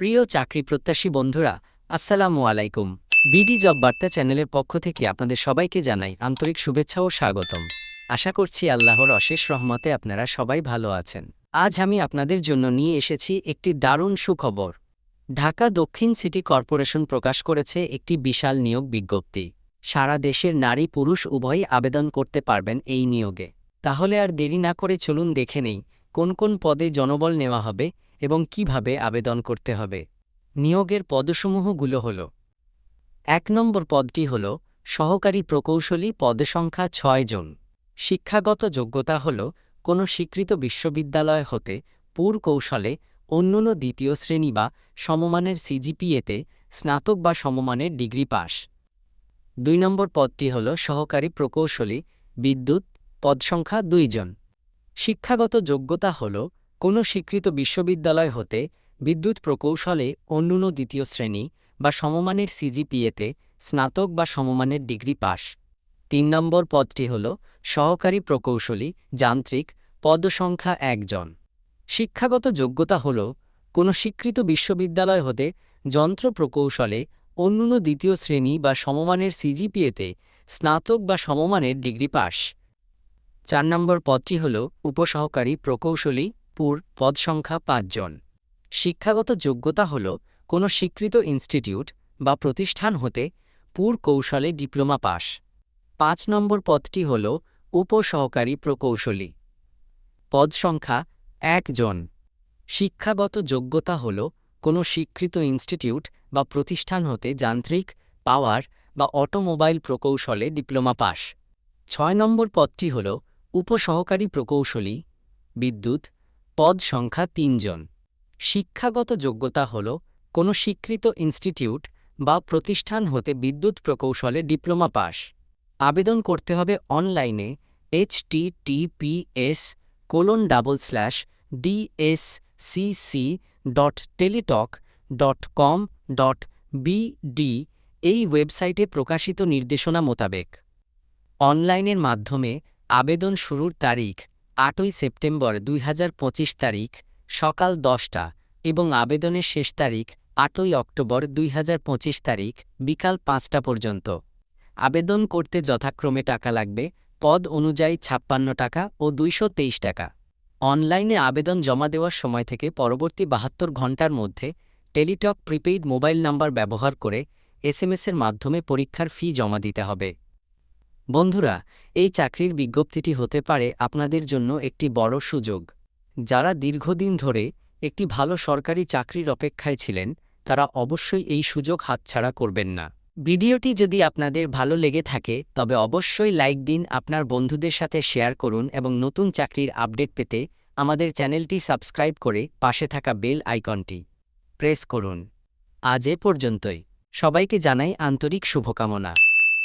প্রিয় চাকরি প্রত্যাশী বন্ধুরা, আসসালামু আলাইকুম। বিডি জব বার্তা চ্যানেলের পক্ষ থেকে আপনাদের সবাইকে জানাই আন্তরিক শুভেচ্ছা ও স্বাগতম। আশা করছি আল্লাহর অশেষ রহমতে আপনারা সবাই ভালো আছেন। আজ আমি আপনাদের জন্য নিয়ে এসেছি একটি দারুণ সুখবর। ঢাকা দক্ষিণ সিটি কর্পোরেশন প্রকাশ করেছে একটি বিশাল নিয়োগ বিজ্ঞপ্তি। সারা দেশের নারী পুরুষ উভয়ই আবেদন করতে পারবেন এই নিয়োগে। তাহলে আর দেরি না করে চলুন দেখে নেই, কোন কোন পদে জনবল নেওয়া হবে এবং কীভাবে আবেদন করতে হবে। নিয়োগের পদসমূহগুলো হল, এক নম্বর পদটি হল, সহকারী প্রকৌশলী পদসংখ্যা ছয় জন। শিক্ষাগত যোগ্যতা হল, কোনো স্বীকৃত বিশ্ববিদ্যালয় হতে, পুর কৌশলে, অন্যূন দ্বিতীয় শ্রেণি বা সমমানের সিজিপিএতে, স্নাতক বা সমমানের ডিগ্রি পাস। দুই নম্বর পদটি হল, সহকারী প্রকৌশলী, বিদ্যুৎ পদসংখ্যা দুইজন শিক্ষাগত যোগ্যতা হল কোনো স্বীকৃত বিশ্ববিদ্যালয় হতে বিদ্যুৎ প্রকৌশলে অন্যূন দ্বিতীয় শ্রেণি বা সমমানের সিজিপিএতে স্নাতক বা সমমানের ডিগ্রি পাস। তিন নম্বর পদটি হল সহকারী প্রকৌশলী, যান্ত্রিক, পদসংখ্যা একজন। শিক্ষাগত যোগ্যতা হল কোনো স্বীকৃত বিশ্ববিদ্যালয় হতে যন্ত্র প্রকৌশলে অন্যূন দ্বিতীয় শ্রেণি বা সমমানের সিজিপিএতে স্নাতক বা সমমানের ডিগ্রি পাস। চার নম্বর পদটি হল উপসহকারী প্রকৌশলী পুর পদ সংখ্যা পাঁচজন। শিক্ষাগত যোগ্যতা হল কোনো স্বীকৃত ইনস্টিটিউট বা প্রতিষ্ঠান হতে পুর কৌশলে ডিপ্লোমা পাস। পাঁচ নম্বর পদটি হল উপসহকারী প্রকৌশলী। পদ সংখ্যা একজন। শিক্ষাগত যোগ্যতা হল কোনো স্বীকৃত ইনস্টিটিউট বা প্রতিষ্ঠান হতে যান্ত্রিক, পাওয়ার বা অটোমোবাইল প্রকৌশলে ডিপ্লোমা পাস। ছয় নম্বর পদটি হল উপসহকারী প্রকৌশলী, বিদ্যুৎ পদ সংখ্যা তিনজন। শিক্ষাগত যোগ্যতা হল, কোনো স্বীকৃত ইনস্টিটিউট বা প্রতিষ্ঠান হতে বিদ্যুৎ প্রকৌশলে ডিপ্লোমা পাস। আবেদন করতে হবে অনলাইনে H T TPS colon double slash DSCC dot Teletalk dot com dot BD এই ওয়েবসাইটে প্রকাশিত নির্দেশনা মোতাবেক। অনলাইনের মাধ্যমে আবেদন শুরুর তারিখ আটই সেপ্টেম্বর দুই হাজার পঁচিশ তারিখ, সকাল দশটা এবং আবেদনের শেষ তারিখ আটই অক্টোবর দুই হাজার পঁচিশ তারিখ, বিকাল পাঁচটা পর্যন্ত। আবেদন করতে যথাক্রমে টাকা লাগবে, পদ অনুযায়ী ছাপ্পান্ন টাকা ও দুইশ তেইশ টাকা। অনলাইনে আবেদন জমা দেওয়ার সময় থেকে পরবর্তী বাহাত্তর ঘণ্টার মধ্যে টেলিটক প্রিপেইড মোবাইল নাম্বার ব্যবহার করে এসএমএসের মাধ্যমে পরীক্ষার ফি জমা দিতে হবে। বন্ধুরা, এই চাকরির বিজ্ঞপ্তিটি হতে পারে আপনাদের জন্য একটি বড় সুযোগ। যারা দীর্ঘদিন ধরে একটি ভালো সরকারি চাকরির অপেক্ষায় ছিলেন, তারা অবশ্যই এই সুযোগ হাতছাড়া করবেন না। ভিডিওটি যদি আপনাদের ভালো লেগে থাকে, তবে অবশ্যই লাইক দিন, আপনার বন্ধুদের সাথে শেয়ার করুন এবং নতুন চাকরির আপডেট পেতে আমাদের চ্যানেলটি সাবস্ক্রাইব করে পাশে থাকা বেল আইকনটি প্রেস করুন। আজ এ পর্যন্তই। সবাইকে জানাই আন্তরিক শুভকামনা।